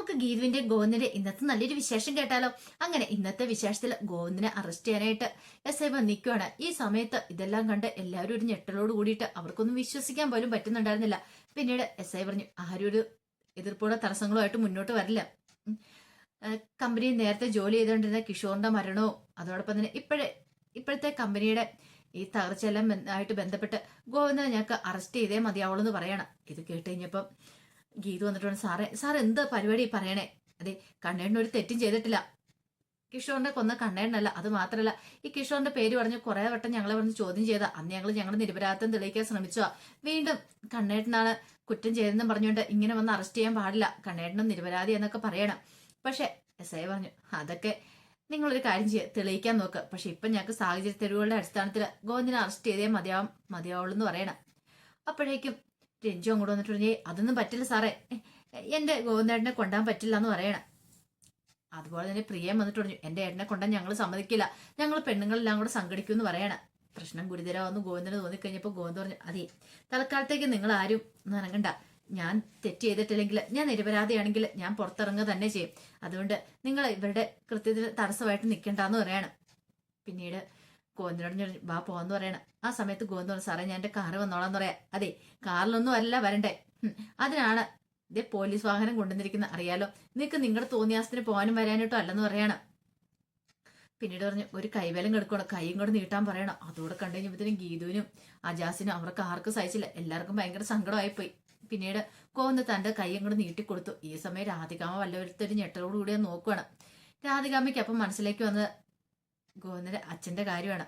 നമുക്ക് ഗീതുവിന്റെ ഗോവിന്ദന്റെ ഇന്നത്തെ നല്ലൊരു വിശേഷം കേട്ടാലോ? അങ്ങനെ ഇന്നത്തെ വിശേഷത്തിൽ ഗോവിന്ദനെ അറസ്റ്റ് ചെയ്യാനായിട്ട് എസ് ഐ വന്നിക്കുവാണ് ഈ സമയത്ത് ഇതെല്ലാം കണ്ട് എല്ലാവരും ഒരു ഞെട്ടലോട് കൂടിയിട്ട് അവർക്കൊന്നും വിശ്വസിക്കാൻ പോലും പറ്റുന്നുണ്ടായിരുന്നില്ല. പിന്നീട് എസ് ഐ പറഞ്ഞു ആരും ഒരു എതിർപ്പോടെ തടസ്സങ്ങളുമായിട്ട് മുന്നോട്ട് വരില്ല. കമ്പനി നേരത്തെ ജോലി ചെയ്തുകൊണ്ടിരുന്ന കിഷോറിന്റെ മരണവും അതോടൊപ്പം തന്നെ ഇപ്പോഴേ ഇപ്പോഴത്തെ കമ്പനിയുടെ ഈ തകർച്ചയെല്ലാം ആയിട്ട് ബന്ധപ്പെട്ട് ഗോവിന്ദനെ ഞങ്ങൾക്ക് അറസ്റ്റ് ചെയ്തേ മതിയാവുള്ളൂ എന്ന് പറയണം. ഇത് കേട്ട് കഴിഞ്ഞപ്പം ഗീതു വന്നിട്ടുണ്ട്. സാറേ സാർ എന്ത് പരിപാടി പറയണേ? അതെ കണ്ണേണ്ണ ഒരു തെറ്റും ചെയ്തിട്ടില്ല. കിഷോറിന്റെ കൊന്ന കണ്ണേണ്ണല്ല അത് മാത്രമല്ല ഈ കിഷോറിന്റെ പേര് പറഞ്ഞ് കുറെ വട്ടം ഞങ്ങളെ പറഞ്ഞ് ചോദ്യം ചെയ്ത. അന്ന് ഞങ്ങൾ ഞങ്ങളുടെ നിരപരാധം തെളിയിക്കാൻ ശ്രമിച്ചു വീണ്ടും കണ്ണേട്ടനാണ് കുറ്റം ചെയ്തെന്ന് പറഞ്ഞുകൊണ്ട് ഇങ്ങനെ വന്ന് അറസ്റ്റ് ചെയ്യാൻ പാടില്ല. കണ്ണേട്ടനും നിരപരാധി എന്നൊക്കെ പറയണം. പക്ഷെ എസ് ഐ പറഞ്ഞു അതൊക്കെ നിങ്ങളൊരു കാര്യം ചെയ്യുക തെളിയിക്കാൻ നോക്ക്. പക്ഷെ ഇപ്പൊ ഞങ്ങൾക്ക് സാഹചര്യ തെരുവുകളുടെ അടിസ്ഥാനത്തിൽ ഗോവിന്ദിനെ അറസ്റ്റ് ചെയ്തേ മതിയാവും മതിയാവുള്ളൂ എന്ന് പറയണം. അപ്പോഴേക്കും രഞ്ജു അങ്ങോട്ട് വന്നിട്ട് പറഞ്ഞു "ഏയ്, അതൊന്നും പറ്റില്ല സാറേ. എന്റെ ഗോവിന്ദേട്ടനെ കൊണ്ടാൻ പറ്റില്ല എന്ന് പറയണം. അതുപോലെ തന്നെ പ്രിയം വന്നിട്ട് പറഞ്ഞു എന്റെ ഏട്ടനെ കൊണ്ടാൻ ഞങ്ങൾ സമ്മതിക്കില്ല. ഞങ്ങൾ പെണ്ണുങ്ങളെല്ലാം കൂടെ സംഘടിക്കും എന്ന് പറയണം. പ്രശ്നം ഗുരുതരമാവെന്ന് ഗോവിന്ദന് തോന്നിക്കഴിഞ്ഞപ്പോൾ ഗോവിന്ദ് പറഞ്ഞു അതെ തൽക്കാലത്തേക്ക് നിങ്ങൾ ആരും ഒന്നും ഇറങ്ങണ്ട. ഞാൻ തെറ്റ് ചെയ്തിട്ടില്ലെങ്കിൽ ഞാൻ നിരപരാധിയാണെങ്കിൽ ഞാൻ പുറത്തിറങ്ങുക തന്നെ ചെയ്യും. അതുകൊണ്ട് നിങ്ങൾ ഇവരുടെ കൃത്യത്തിന് തടസ്സമായിട്ട് നിൽക്കണ്ടെന്ന് പറയണം. പിന്നീട് ഗോവിന്ദനോട് ഞാൻ വാ പോവാന്ന് പറയണം. ആ സമയത്ത് ഗോവിന്ദ് സാറേ ഞാൻ എന്റെ കാറ് വന്നോളാന്ന് പറയാം. അതെ കാറിലൊന്നും അല്ല വരണ്ടേ. അതിനാണ് ഇതേ പോലീസ് വാഹനം കൊണ്ടുവന്നിരിക്കുന്ന. അറിയാലോ നിനക്ക് നിങ്ങളുടെ തോന്നിയാസത്തിന് പോകാനും വരാനായിട്ടോ അല്ലെന്ന് പറയണം. പിന്നീട് പറഞ്ഞു ഒരു കൈവേലം കിടക്കണം? കൈയും കൂടെ നീട്ടാൻ പറയണം. അതോടെ കണ്ടു കഴിഞ്ഞപ്പോഴത്തേനും ഗീതുവിനും അജാസിനും അവർക്ക് ആർക്കും സഹിച്ചില്ല. എല്ലാവർക്കും ഭയങ്കര സങ്കടമായിപ്പോയി. പിന്നീട് കോന്ന് തന്റെ കൈയും കൂടെ നീട്ടിക്കൊടുത്തു. ഈ സമയം രാധികാമ വല്ലവരുത്തൊരു ഞെട്ടലോടുകൂടിയാണ് നോക്കുവാണ്. രാധികാമയ്ക്ക് അപ്പം മനസ്സിലേക്ക് വന്നത് ഗോവിന്ദന്റെ അച്ഛന്റെ കാര്യമാണ്.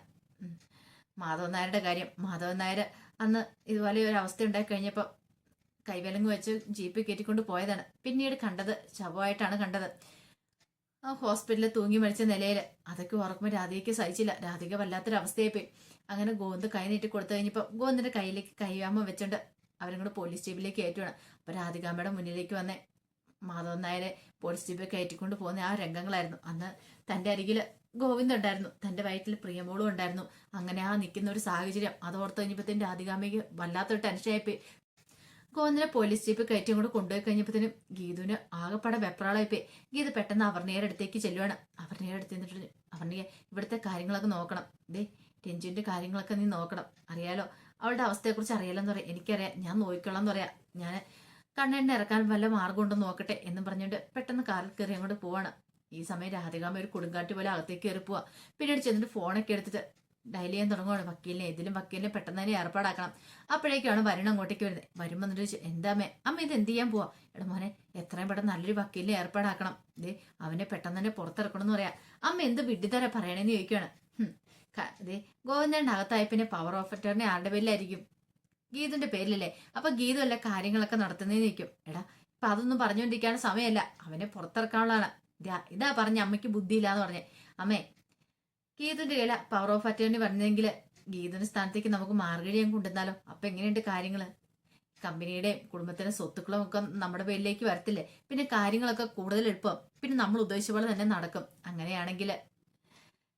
മാധവൻ നായരുടെ കാര്യം. മാധവൻ നായർ അന്ന് ഇതുപോലെ ഒരു അവസ്ഥ ഉണ്ടായി കഴിഞ്ഞപ്പോൾ കൈവലങ്ങ് വെച്ച് ജീപ്പിൽ കയറ്റിക്കൊണ്ട് പോയതാണ്. പിന്നീട് കണ്ടത് ശവമായിട്ടാണ് കണ്ടത്. ഹോസ്പിറ്റലിൽ തൂങ്ങി മരിച്ച നിലയിൽ അതൊക്കെ ഓർക്കുമ്പോൾ രാധികയ്ക്ക് സഹിച്ചില്ല. രാധിക വല്ലാത്തൊരു അവസ്ഥയായിപ്പോയി. അങ്ങനെ ഗോവിന്ദ് കൈ നീട്ടി കൊടുത്തു കഴിഞ്ഞപ്പോൾ ഗോവിന്ദിന്റെ കയ്യിലേക്ക് കൈയാമ വെച്ചോണ്ട് അവരങ്ങോട്ട് പോലീസ് സ്റ്റേബിലേക്ക് കയറ്റുവാണ്. അപ്പൊ രാധികാമ്മയുടെ മുന്നിലേക്ക് വന്നേ. മാധവൻ നായരെ പോലീസ് സ്റ്റേബിൽ കയറ്റിക്കൊണ്ട് പോകുന്ന ആ രംഗങ്ങളായിരുന്നു. അന്ന് തന്റെ അരികിൽ ഗോവിന്ദ് ഉണ്ടായിരുന്നു. തന്റെ വയറ്റിൽ പ്രിയമോളും ഉണ്ടായിരുന്നു. അങ്ങനെ ആ നിൽക്കുന്ന ഒരു സാഹചര്യം അതോർത്ത് ഓർത്ത് കഴിഞ്ഞപ്പോഴത്തേനും രാധികാമ്മയ്ക്ക് വല്ലാത്തൊരു ടെൻഷനായിപ്പോയി ഗോവിന്ദനെ പോലീസ് ജീപ്പ് കയറ്റി കൂടെ കൊണ്ടുപോയി കഴിഞ്ഞപ്പോഴത്തേനും ഗീതുവിന് ആകെപ്പാടെ വെപ്രാളായിപ്പോയി. ഗീത പെട്ടെന്ന് അവർണിയുടെ അടുത്തേക്ക് ചെല്ലുവാണ്. അവർണിയുടെ അടുത്ത് നിന്നിട്ട് അവർണിയെ ഇവിടുത്തെ കാര്യങ്ങളൊക്കെ നോക്കണം. ദേ രഞ്ജുവിന്റെ കാര്യങ്ങളൊക്കെ നീ നോക്കണം. അറിയാലോ? അവളുടെ അവസ്ഥയെക്കുറിച്ച് അറിയാലെന്ന് പറയാം. എനിക്കറിയാം. ഞാൻ നോക്കിക്കൊള്ളാം എന്ന് പറയാം. ഞാൻ കണ്ണെണ്ണ ഇറക്കാൻ വല്ല മാർഗം ഉണ്ടോ നോക്കട്ടെ എന്നും പറഞ്ഞുകൊണ്ട് പെട്ടെന്ന് കാറിൽ കയറി അങ്ങോട്ട് പോവാണ്. ഈ സമയം രാധികാമ്മ ഒരു കൊടുങ്കാറ്റ് പോലെ അകത്തേക്ക് കയറി പോവാ. പിന്നീട് ചെന്നിട്ട് ഫോണൊക്കെ എടുത്തിട്ട് ഡയൽ ചെയ്യാൻ തുടങ്ങുവാണ്. വക്കീലിനെ ഇതിലും വക്കീലിനെ പെട്ടെന്ന് തന്നെ ഏർപ്പാടാക്കണം. അപ്പോഴേക്കാണ് വരുൺ അങ്ങോട്ടേക്ക് വരുന്നത്. വരുമ്പോൾ എന്നിട്ട് ചോദിച്ചു എന്താ അമ്മേ? ഇത് എന്ത് ചെയ്യാൻ പോവാ? എടാ മോനെ എത്രയും പെട്ടെന്ന് നല്ലൊരു വക്കീലിനെ ഏർപ്പാടാക്കണം. ദേ അവനെ പെട്ടെന്ന് തന്നെ പുറത്തിറക്കണം എന്ന് പറയാം. അമ്മ എന്ത് വിഡിതര പറയണേന്ന് ചോദിക്കുകയാണ് അത് ഗോവിന്ദന്റെ അകത്തായ പിന്നെ പവർ ഓഫ് അറ്റോർണി ആരുടെ പേരിലായിരിക്കും? ഗീതുന്റെ പേരിലല്ലേ. അപ്പൊ ഗീതു കാര്യങ്ങളൊക്കെ നടത്തുന്നതെന്ന് നിൽക്കും എടാ ഇപ്പൊ അതൊന്നും പറഞ്ഞുകൊണ്ടിരിക്കാനുള്ള സമയമല്ല അവനെ പുറത്തിറക്കാനുള്ളതാണ്. ഇതാ പറഞ്ഞ അമ്മയ്ക്ക് ബുദ്ധിയില്ലാന്ന് പറഞ്ഞേ. അമ്മേ ഗീതന്റെ കയ്യില പവർ ഓഫ് അറ്റേണി പറഞ്ഞെങ്കിൽ ഗീതുവിന്റെ സ്ഥാനത്തേക്ക് നമുക്ക് മാർഗഴിയും കൊണ്ടുവന്നാലോ? അപ്പൊ എങ്ങനെയുണ്ട് കാര്യങ്ങൾ? കമ്പനിയുടെയും കുടുംബത്തിന്റെ സ്വത്തുക്കളും ഒക്കെ നമ്മുടെ പേരിലേക്ക് വരത്തില്ലേ? പിന്നെ കാര്യങ്ങളൊക്കെ കൂടുതൽ എളുപ്പം. പിന്നെ നമ്മൾ ഉദ്ദേശിച്ച പോലെ തന്നെ നടക്കും. അങ്ങനെയാണെങ്കിൽ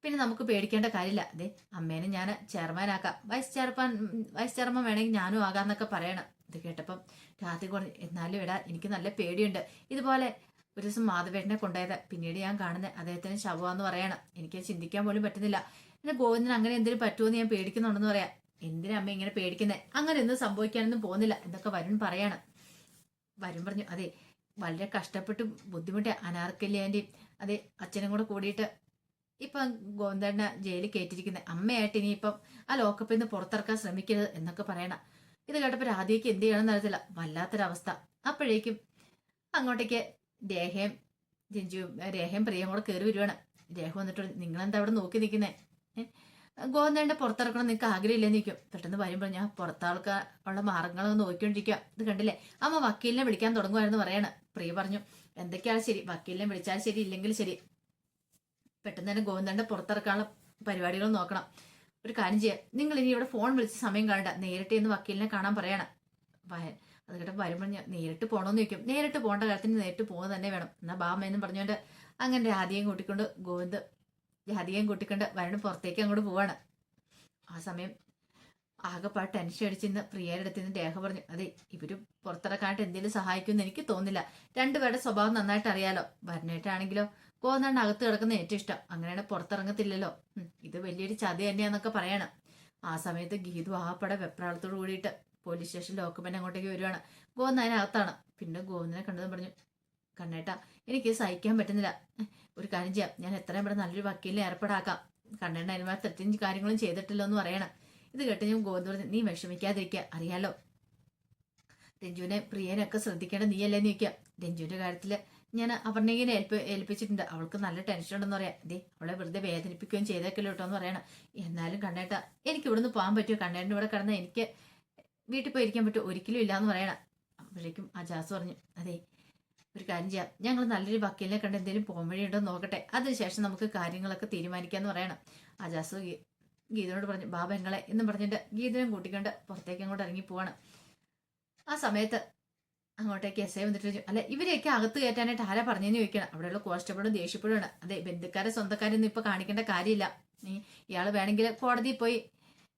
പിന്നെ നമുക്ക് പേടിക്കേണ്ട കാര്യമില്ല. അതെ അമ്മേനെ ഞാൻ ചെയർമാൻ ആക്കാം വൈസ് ചെയർമാൻ വൈസ് ചെയർമാൻ വേണമെങ്കിൽ ഞാനും ആകാന്നൊക്കെ പറയണം. ഇത് കേട്ടപ്പം രാത്രി കൊണ്ട് എന്നാലും ഇടാ എനിക്ക് നല്ല പേടിയുണ്ട്. ഇതുപോലെ ഒരു ദിവസം മാധവേട്ടനെ കൊണ്ടുപോയത്. പിന്നീട് ഞാൻ കാണുന്നത് അദ്ദേഹത്തിന് ശവമാന്ന് പറയണം. എനിക്ക് ചിന്തിക്കാൻ പോലും പറ്റുന്നില്ല. പിന്നെ ഗോവിന്ദന് അങ്ങനെ എന്തിനു പറ്റുമെന്ന് ഞാൻ പേടിക്കുന്നുണ്ടെന്ന് പറയാം. എന്തിനാ അമ്മ ഇങ്ങനെ പേടിക്കുന്നത് അങ്ങനെ ഒന്നും സംഭവിക്കാനൊന്നും പോകുന്നില്ല എന്നൊക്കെ വരുൺ പറയാണ്. വരുൺ പറഞ്ഞു അതെ വളരെ കഷ്ടപ്പെട്ട് ബുദ്ധിമുട്ടി അനാർക്കല്യാന്റെയും അതെ അച്ഛനും കൂടെ കൂടിയിട്ട് ഇപ്പം ഗോവിന്ദനെ ജയിലിൽ കയറ്റിരിക്കുന്നത് അമ്മയായിട്ട് ഇനിയിപ്പം ആ ലോക്കപ്പിൽ നിന്ന് പുറത്തിറക്കാൻ ശ്രമിക്കരുത് എന്നൊക്കെ പറയണം. ഇത് കേട്ടപ്പോൾ രാധികയ്ക്ക് എന്ത് ചെയ്യണമെന്ന് അറിയത്തില്ല. വല്ലാത്തൊരവസ്ഥ. അപ്പോഴേക്കും അങ്ങോട്ടേക്ക് രേഖയും രഞ്ജുവും രേഖയും പ്രിയം കൂടെ കയറി വരുവാണ്. രേഖ വന്നിട്ട് നിങ്ങളെന്താ അവിടെ നോക്കി നിൽക്കുന്നേ? ഗോവിന്ദന്റെ പുറത്തിറക്കണം നിങ്ങൾക്ക് ആഗ്രഹമില്ലെന്ന് നിൽക്കും പെട്ടെന്ന് വരുമ്പോൾ ഞാൻ പുറത്താൾക്കാർ ഉള്ള മാർഗങ്ങളൊന്ന് നോക്കിക്കൊണ്ടിരിക്കുക ഇത് കണ്ടില്ലേ? അമ്മ വക്കീലിനെ വിളിക്കാൻ തുടങ്ങുമായിരുന്നു പറയാണ്. പ്രിയ പറഞ്ഞു എന്തൊക്കെയാണ് ശരി? വക്കീലിനെ വിളിച്ചാൽ ശരി ഇല്ലെങ്കിൽ ശരി. പെട്ടെന്ന് തന്നെ ഗോവിന്ദന്റെ പുറത്തിറക്കാനുള്ള പരിപാടികൾ നോക്കണം. ഒരു കാര്യം ചെയ്യാം. നിങ്ങൾ ഇനി ഇവിടെ ഫോൺ വിളിച്ച് സമയം കാണണ്ട. നേരിട്ട് ഇന്ന് വക്കീലിനെ കാണാൻ പറയണം. അത് കേട്ടപ്പോൾ വരുമ്പോൾ ഞാൻ നേരിട്ട് പോകണമെന്ന് ചോദിക്കും. നേരിട്ട് പോകേണ്ട കാര്യത്തിന് നേരിട്ട് പോകുക തന്നെ വേണം. എന്നാൽ ബാമ എന്ന് പറഞ്ഞുകൊണ്ട് അങ്ങനെ രാധികയും കൂട്ടിക്കൊണ്ട് ഗോവിന്ദ് രാധികയും കൂട്ടിക്കൊണ്ട് വരണം പുറത്തേക്ക് അങ്ങോട്ട് പോവാണ്. ആ സമയം ആകെപ്പാട് ടെൻഷൻ അടിച്ചിന്ന് പ്രിയയുടെ അടുത്ത് നിന്ന് രേഖ പറഞ്ഞു. അതെ ഇവർ പുറത്തിറക്കാനായിട്ട് എന്തെങ്കിലും സഹായിക്കുമെന്ന് എനിക്ക് തോന്നുന്നില്ല. രണ്ടുപേരുടെ സ്വഭാവം നന്നായിട്ട് അറിയാലോ. വരണേട്ടാണെങ്കിലോ കോന്നാണ്ട് അകത്ത് കിടക്കുന്ന ഏറ്റവും ഇഷ്ടം. അങ്ങനെയാണ് പുറത്തിറങ്ങത്തില്ലല്ലോ. ഇത് വലിയൊരു ചതി തന്നെയാന്നൊക്കെ പറയണം. ആ സമയത്ത് ഗീതു ആപ്പടെ വെപ്രാളത്തോട് കൂടിയിട്ട് പോലീസ് സ്റ്റേഷൻ ഡോക്യുമെന്റ് അങ്ങോട്ടേക്ക് വരുവാണ്. ഗോവിന്ദ് അതിനകത്താണ്. പിന്നെ ഗോവിന്ദനെ കണ്ടതും പറഞ്ഞു കണ്ണേട്ടാ എനിക്ക് സഹിക്കാൻ പറ്റുന്നില്ല. ഒരു കാര്യം ചെയ്യാം. ഞാൻ എത്രയും പെട്ടെന്ന് നല്ലൊരു വക്കീലിനെ ഏർപ്പെടാക്കാം. കണ്ണേട്ട അതിനുമാർ തെറ്റും കാര്യങ്ങളും ചെയ്തിട്ടില്ല എന്ന് പറയണം. ഇത് കേട്ട് ഞാൻ ഗോവിന്ദ് പറഞ്ഞു നീ വിഷമിക്കാതിരിക്കുക അറിയാലോ. രഞ്ജുവിനെ പ്രിയനൊക്കെ ശ്രദ്ധിക്കേണ്ട നീയല്ലേ ചോദിക്കുക രഞ്ജുവിന്റെ കാര്യത്തിൽ ഞാൻ അപർണയെ ഏൽപ്പ് ഏൽപ്പിച്ചിട്ടുണ്ട്. അവൾക്ക് നല്ല ടെൻഷൻ ഉണ്ടെന്ന് പറയാം. ദേ അവളെ വെറുതെ വേദനിപ്പിക്കുകയും ചെയ്തേക്കല്ലോ കേട്ടോ എന്ന് പറയണം. എന്നാലും കണ്ണേട്ട എനിക്ക് ഇവിടുന്ന് പോകാൻ പറ്റുമോ? കണ്ണേട്ടന്റെ ഇവിടെ കിടന്ന് എനിക്ക് വീട്ടിൽ പോയി ഇരിക്കാൻ പറ്റും. ഒരിക്കലും ഇല്ലാന്ന് പറയണം. അപ്പോഴേക്കും അജാസ് പറഞ്ഞു അതെ ഒരു കാര്യം ചെയ്യാം. ഞങ്ങൾ നല്ലൊരു വക്കീലിനെ കണ്ട് എന്തെങ്കിലും പോകാൻ വഴിയുണ്ടോ എന്ന് നോക്കട്ടെ. അതിനുശേഷം നമുക്ക് കാര്യങ്ങളൊക്കെ തീരുമാനിക്കാന്ന് പറയണം. അജാസ് ജാസ് ഗീതനോട് പറഞ്ഞു ബാബ എങ്ങളെ എന്നും പറഞ്ഞിട്ട് ഗീതനും കൂട്ടിക്കൊണ്ട് പുറത്തേക്ക് അങ്ങോട്ട് ഇറങ്ങി പോവാണ്. ആ സമയത്ത് അങ്ങോട്ടേക്ക് എസ് ഐ വന്നിട്ട് അല്ലെ ഇവരെയൊക്കെ അകത്ത് കയറ്റാനായിട്ട് ആരാ പറഞ്ഞെന്ന് ചോദിക്കണം? അവിടെയുള്ള കോൺസ്റ്റബിളും ദേഷ്യപ്പെടുകയാണ് അതെ ബന്ധുക്കാരെ സ്വന്തക്കാരൊന്നും ഇപ്പൊ കാണിക്കേണ്ട കാര്യമില്ല. ഇയാൾ വേണമെങ്കിൽ കോടതിയിൽ പോയി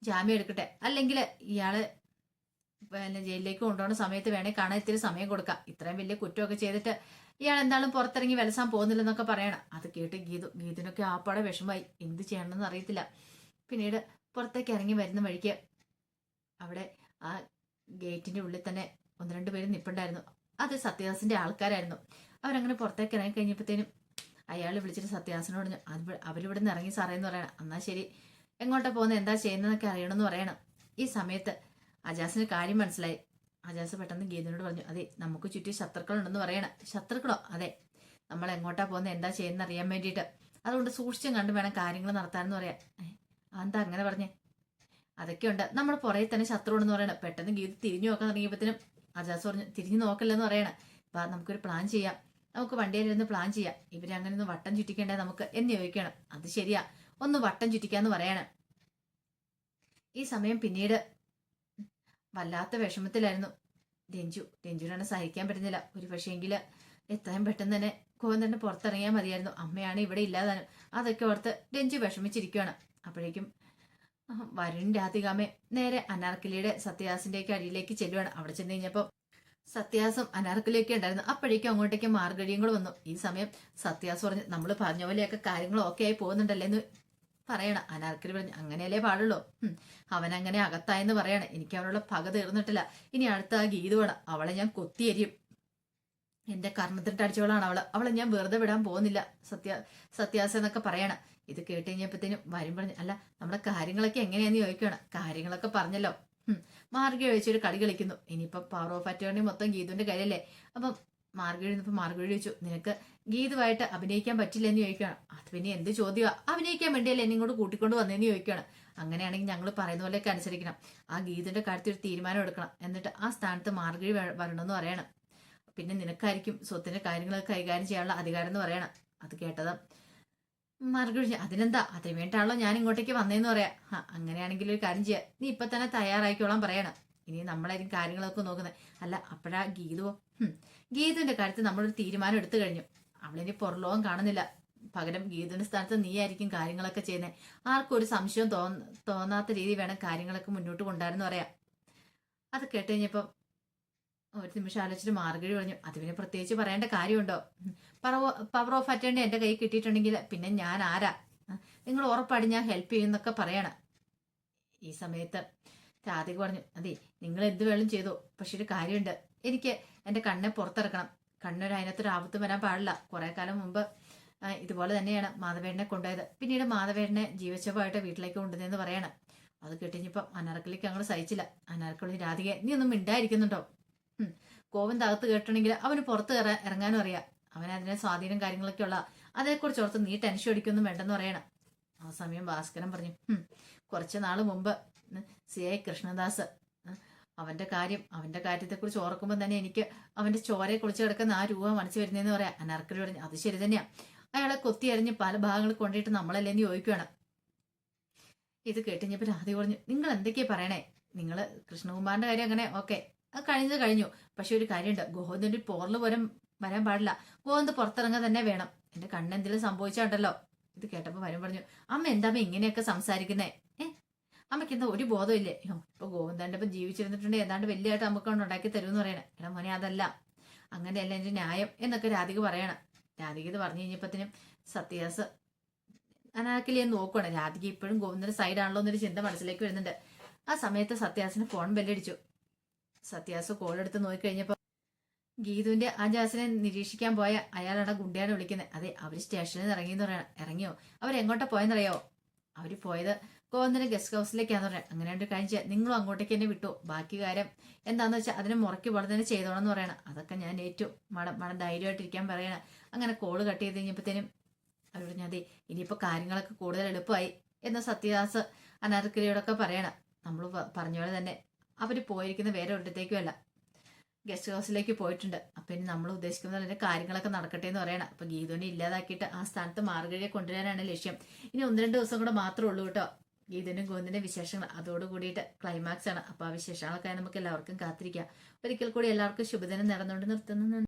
ജാമ്യം എടുക്കട്ടെ. അല്ലെങ്കിൽ ഇയാൾ പിന്നെ ജയിലിലേക്ക് കൊണ്ടുപോകുന്ന സമയത്ത് വേണേൽ കാണാൻ ഇത്തിരി സമയം കൊടുക്കാം. ഇത്രയും വലിയ കുറ്റമൊക്കെ ചെയ്തിട്ട് ഇയാൾ എന്തായാലും പുറത്തിറങ്ങി വിലസാൻ പോകുന്നില്ലെന്നൊക്കെ പറയണം. അത് കേട്ട് ഗീതു ഗീതിനൊക്കെ ആപ്പാടെ വിഷമമായി. എന്ത് ചെയ്യണമെന്ന് അറിയത്തില്ല. പിന്നീട് പുറത്തേക്ക് ഇറങ്ങി വരുന്ന വഴിക്ക് അവിടെ ആ ഗേറ്റിന്റെ ഉള്ളിൽ തന്നെ ഒന്ന് രണ്ട് പേര് നിപ്പുണ്ടായിരുന്നു. അത് സത്യദാസിന്റെ ആൾക്കാരായിരുന്നു. അവരങ്ങനെ പുറത്തേക്ക് ഇറങ്ങി കഴിഞ്ഞപ്പോഴത്തേനും അയാൾ വിളിച്ചിട്ട് സത്യദാസിനോട് പറഞ്ഞു അത് അവരിവിടെ നിന്ന് ഇറങ്ങി സാറേ എന്ന് പറയണം. എന്നാൽ ശരി. എങ്ങോട്ടാ പോകുന്നത് എന്താ ചെയ്യുന്നതെന്നൊക്കെ അറിയണമെന്ന് പറയണം. ഈ സമയത്ത് അജാസിന് കാര്യം മനസ്സിലായി. അജാസ് പെട്ടെന്ന് ഗീതനോട് പറഞ്ഞു അതെ നമുക്ക് ചുറ്റും ശത്രുക്കളുണ്ടെന്ന് പറയണം. ശത്രുക്കളോ? അതെ. നമ്മൾ എങ്ങോട്ടാ പോകുന്നത്? എന്താ ചെയ്യുന്നത് അറിയാൻ വേണ്ടിയിട്ട്. അതുകൊണ്ട് സൂക്ഷിച്ചും കണ്ടു വേണം കാര്യങ്ങൾ നടത്താനെന്ന് പറയാം അതെന്താ അങ്ങനെ പറഞ്ഞേ? അതൊക്കെ നമ്മൾ പുറകെ തന്നെ ശത്രു ഉണ്ടെന്ന് പറയണം. പെട്ടെന്ന് ഗീത തിരിഞ്ഞു നോക്കാൻ തുടങ്ങിയപ്പോഴത്തേനും അജാസ് പറഞ്ഞു തിരിഞ്ഞു നോക്കല്ലെന്ന് പറയണം. അപ്പൊ നമുക്കൊരു പ്ലാൻ ചെയ്യാം. നമുക്ക് വണ്ടിയിലിരുന്ന് പ്ലാൻ ചെയ്യാം. ഇവരെ അങ്ങനെ ഒന്ന് വട്ടം ചുറ്റിക്കേണ്ടേ നമുക്ക്? എന്ന് ചോദിക്കണം. അത് ശരിയാ. ഒന്ന് വട്ടം ചുറ്റിക്കാന്ന് പറയണം. ഈ സമയം പിന്നീട് വല്ലാത്ത വിഷമത്തിലായിരുന്നു. രഞ്ജു രഞ്ജുവിനാണ് സഹിക്കാൻ പറ്റുന്നില്ല. ഒരു പക്ഷേങ്കിൽ എത്രയും പെട്ടെന്ന് തന്നെ കോവന്തന്റെ പുറത്തിറങ്ങിയാൽ മതിയായിരുന്നു. അമ്മയാണ് ഇവിടെ ഇല്ലാതാനും. അതൊക്കെ ഓർത്ത് രഞ്ജു വിഷമിച്ചിരിക്കുകയാണ് അപ്പോഴേക്കും വരുൺ രാധികാമെ നേരെ അനാർക്കലിയുടെ സത്യാസിന്റെയൊക്കെ അടിയിലേക്ക് ചെല്ലുവാണ്. അവിടെ ചെന്ന് കഴിഞ്ഞപ്പോൾ സത്യാസും അനാർക്കലിയൊക്കെ ഉണ്ടായിരുന്നു. അപ്പോഴേക്കും അങ്ങോട്ടേക്ക് മാർഗഴിയും കൂടെ വന്നു. ഈ സമയം സത്യാസ് പറഞ്ഞു നമ്മൾ പറഞ്ഞ പോലെയൊക്കെ കാര്യങ്ങൾ ഓക്കെ ആയി പോകുന്നുണ്ടല്ലേ എന്ന് പറയണം. അനാർക്കലി പറഞ്ഞു അങ്ങനെയല്ലേ പാടുള്ളൂ. അങ്ങനെ അകത്തായെന്ന് പറയണം. എനിക്ക് അവനുള്ള പക തീർന്നിട്ടില്ല. ഇനി അടുത്ത ആ ഗീതുവാണ് അവളെ ഞാൻ കൊത്തിയരിയും. എന്റെ കർണത്തിട്ട് അടിച്ചവളാണ് അവൾ. അവളെ ഞാൻ വെറുതെ വിടാൻ പോകുന്നില്ല. സത്യ സത്യാസ എന്നൊക്കെ പറയണം. ഇത് കേട്ട് കഴിഞ്ഞപ്പോഴത്തേനും വരും പറഞ്ഞു അല്ല നമ്മുടെ കാര്യങ്ങളൊക്കെ എങ്ങനെയാന്ന് ചോദിക്കണം. കാര്യങ്ങളൊക്കെ പറഞ്ഞല്ലോ. മാർഗ ഒഴിച്ചൊരു കളി കളിക്കുന്നു. ഇനിയിപ്പം പവർ ഓഫ് അറ്റോണി മൊത്തം ഗീതുവിന്റെ കയ്യിലല്ലേ. അപ്പം മാർഗഴി നിന്നപ്പോൾ മാർഗഴി ചോദിച്ചു നിനക്ക് ഗീതുമായിട്ട് അഭിനയിക്കാൻ പറ്റില്ല എന്ന് ചോദിക്കുകയാണ്. അത് പിന്നെ എന്ത് ചോദ്യമാ അഭിനയിക്കാൻ വേണ്ടിയല്ലേ എന്നെ ഇങ്ങോട്ട് കൂട്ടിക്കൊണ്ട് വന്നതെന്ന് ചോദിക്കുകയാണ്. അങ്ങനെയാണെങ്കിൽ ഞങ്ങൾ പറയുന്ന പോലെയൊക്കെ അനുസരിക്കണം. ആ ഗീതിന്റെ കാര്യത്തിൽ ഒരു തീരുമാനം എടുക്കണം. എന്നിട്ട് ആ സ്ഥാനത്ത് മാർഗഴി വരണമെന്ന് പറയണം. പിന്നെ നിനക്കായിരിക്കും സ്വത്തിന്റെ കാര്യങ്ങൾ കൈകാര്യം ചെയ്യാനുള്ള അധികാരം എന്ന് പറയണം. അത് കേട്ടത് മാർഗഴി അതിനെന്താ? അതിന് വേണ്ടിയാണല്ലോ ഞാൻ ഇങ്ങോട്ടേക്ക് വന്നതെന്ന് പറയാം. ആ അങ്ങനെയാണെങ്കിൽ ഒരു കാര്യം ചെയ്യാം. നീ ഇപ്പൊ തന്നെ തയ്യാറായിക്കോളാൻ പറയണം. ഇനി നമ്മളായിരിക്കും കാര്യങ്ങളൊക്കെ നോക്കുന്നത്. അല്ല അപ്പോഴാ ഗീതുവോ. ഗീതുവിന്റെ കാര്യത്തിൽ നമ്മളൊരു തീരുമാനം എടുത്തു കഴിഞ്ഞു. അവളിനി പുറലോകം കാണുന്നില്ല. പകരം ഗീതുവിന്റെ സ്ഥാനത്ത് നീ ആയിരിക്കും കാര്യങ്ങളൊക്കെ ചെയ്യുന്നത് ആർക്കും ഒരു സംശയം തോന്ന തോന്നാത്ത രീതി വേണം കാര്യങ്ങളൊക്കെ മുന്നോട്ട് കൊണ്ടുവരുന്ന പറയാം. അത് കേട്ട് കഴിഞ്ഞപ്പോൾ ഒരു നിമിഷം ആലോചിച്ചിട്ട് മാർഗഴി പറഞ്ഞു അത് പിന്നെ പ്രത്യേകിച്ച് പറയേണ്ട കാര്യമുണ്ടോ? പവർ ഓഫ് അറ്റേണി എന്റെ കൈ കിട്ടിയിട്ടുണ്ടെങ്കിൽ പിന്നെ ഞാൻ ആരാ? നിങ്ങൾ ഉറപ്പാടി ഞാൻ ഹെൽപ്പ് ചെയ്യുന്നൊക്കെ പറയണം. ഈ സമയത്ത് രാധിക പറഞ്ഞു അതെ നിങ്ങൾ എന്ത് വേണം ചെയ്തു പക്ഷെ ഒരു കാര്യമുണ്ട്. എനിക്ക് എന്റെ കണ്ണെ പുറത്തിറക്കണം. കണ്ണൊരു അതിനകത്തൊരു ആപത്ത് വരാൻ പാടില്ല. കുറെ കാലം മുമ്പ് ഇതുപോലെ തന്നെയാണ് മാധവേടിനെ കൊണ്ടുപോയത്. പിന്നീട് മാധവേടിനെ ജീവശവമായിട്ട് വീട്ടിലേക്ക് കൊണ്ടുവന്നതെന്ന് പറയണം. അത് കിട്ടിഞ്ഞപ്പം അനാർക്കലിക്ക് അങ്ങോട്ട് സഹിച്ചില്ല. അനാർക്കലി രാധിക നീ ഒന്നും മിണ്ടായിരിക്കുന്നുണ്ടോ? കോവിന്ദ് അകത്ത് തകത്ത് കേട്ടണമെങ്കിൽ അവന് പുറത്ത് കയറാൻ ഇറങ്ങാനും അറിയാം. അവൻ അതിനെ സ്വാധീനം കാര്യങ്ങളൊക്കെ ഉള്ള അതേക്കുറിച്ച് ഓർത്ത് നീ ടെൻഷൻ അടിക്കൊന്നും വേണ്ടെന്ന് പറയണം. ആ സമയം ഭാസ്കരൻ പറഞ്ഞു കുറച്ച് നാൾ മുമ്പ് സി ഐ കൃഷ്ണദാസ് അവന്റെ കാര്യം അവന്റെ കാര്യത്തെക്കുറിച്ച് ഓർക്കുമ്പോൾ തന്നെ എനിക്ക് അവന്റെ ചോരയെ കുളിച്ച് കിടക്കുന്ന ആ രൂപ മനസ്സിൽ വരുന്നതെന്ന് പറയാം. അനാർക്കലി പറഞ്ഞു അത് ശരി തന്നെയാ. അയാളെ കൊത്തി അരിഞ്ഞ് പല ഭാഗങ്ങൾ കൊണ്ടിട്ട് നമ്മളല്ലേ എന്ന് ചോദിക്കുകയാണ് ഇത് കേട്ടിഞ്ഞപ്പോൾ രാധി പറഞ്ഞു നിങ്ങൾ എന്തൊക്കെയാ പറയണേ? നിങ്ങൾ കൃഷ്ണകുമാറിന്റെ കാര്യം അങ്ങനെ ഓക്കെ. അത് കഴിഞ്ഞത് കഴിഞ്ഞു. പക്ഷെ ഒരു കാര്യമുണ്ട്. ഗോവിന്ദന്റെ പോറിൽ പോലും വരാൻ പാടില്ല. ഗോവിന്ദ് പുറത്തിറങ്ങാൻ തന്നെ വേണം. എന്റെ കണ്ണെന്തെങ്കിലും സംഭവിച്ചാണ്ടല്ലോ ഇത് കേട്ടപ്പോൾ വരും പറഞ്ഞു അമ്മ എന്താ ഇങ്ങനെയൊക്കെ സംസാരിക്കുന്നേ? അമ്മയ്ക്ക് എന്താ ഒരു ബോധമില്ലേ. ഇപ്പൊ ഗോവിന്ദന്റെ ഇപ്പം ജീവിച്ചിരുന്നിട്ടുണ്ട് ഏതാണ്ട് വലിയതായിട്ട് നമുക്ക് ഉണ്ടാക്കി തരുമെന്ന് പറയണേ. എടാ മോനെ അതല്ല. അങ്ങനെയല്ല എന്റെ ന്യായം എന്നൊക്കെ രാധിക പറയണം. രാധിക ഇത് പറഞ്ഞു കഴിഞ്ഞപ്പത്തിനും സത്യാസ് അനാർക്കലിയെ നോക്കുവാണ്. രാധിക ഇപ്പോഴും ഗോവിന്ദന്റെ സൈഡാണല്ലോ എന്നൊരു ചിന്ത മനസ്സിലേക്ക് വരുന്നുണ്ട്. ആ സമയത്ത് സത്യാസിന് ഫോൺ ബെല്ലടിച്ചു സത്യാസ് കോൾ എടുത്ത് നോക്കിക്കഴിഞ്ഞപ്പോ ഗീതുവിന്റെ ആ ജാസിനെ നിരീക്ഷിക്കാൻ പോയ അയാളാണ് ഗുണ്ടയാണ് വിളിക്കുന്നത് അതെ അവർ സ്റ്റേഷനിൽ നിന്ന് ഇറങ്ങിയെന്ന് പറയണം. ഇറങ്ങിയോ? അവരെങ്ങോട്ടാ പോയെന്നറിയോ അവർ പോയത് ഗോവിന്ദന്റെ ഗസ്റ്റ് ഹൗസിലേക്കാന്ന് പറഞ്ഞത് അങ്ങനെ ഒരു ചെയ്യാം. നിങ്ങളും അങ്ങോട്ടേക്ക് തന്നെ വിട്ടു. ബാക്കി കാര്യം എന്താണെന്ന് വെച്ചാൽ അതിനെ മുറക്കി പോലെ തന്നെ ചെയ്തോണം എന്ന് പറയണം. അതൊക്കെ ഞാൻ ഏറ്റവും മടം മടം ധൈര്യമായിട്ടിരിക്കാൻ പറയണം. അങ്ങനെ കോൾ കട്ട് ചെയ്ത് കഴിഞ്ഞപ്പോഴത്തേനും അവരോട് ഞാൻ അതെ ഇനിയിപ്പോൾ കാര്യങ്ങളൊക്കെ കൂടുതൽ എളുപ്പമായി. എന്ന് സത്യദാസ് അനാർക്കലിയോടൊക്കെ പറയണം. നമ്മൾ പറഞ്ഞ പോലെ തന്നെ അവർ പോയിരിക്കുന്ന വേറെ ഒരിടത്തേക്കും അല്ല. ഗസ്റ്റ് ഹൗസിലേക്ക് പോയിട്ടുണ്ട്. അപ്പം ഇനി നമ്മൾ ഉദ്ദേശിക്കുന്ന പോലെ കാര്യങ്ങളൊക്കെ നടക്കട്ടെ എന്ന് പറയണം. അപ്പം ഗീതുവിനെ ഇല്ലാതാക്കിയിട്ട് ആ സ്ഥാനത്ത് മാർഗഴിയെ കൊണ്ടുവരാനാണ് ലക്ഷ്യം. ഇനി ഒന്ന് രണ്ട് ദിവസം കൂടെ മാത്രമേ ഉള്ളൂ കേട്ടോ. ഗീതനും ഗോവിന്ദന്റെ വിശേഷങ്ങൾ അതോട് കൂടിയിട്ട് ക്ലൈമാക്സ് ആണ്. അപ്പൊ ആ വിശേഷങ്ങളൊക്കെ നമുക്ക് എല്ലാവർക്കും കാത്തിരിക്കാം. ഒരിക്കൽ കൂടി എല്ലാവർക്കും ശുഭദിനം നടന്നുകൊണ്ട് നിർത്തുന്നു.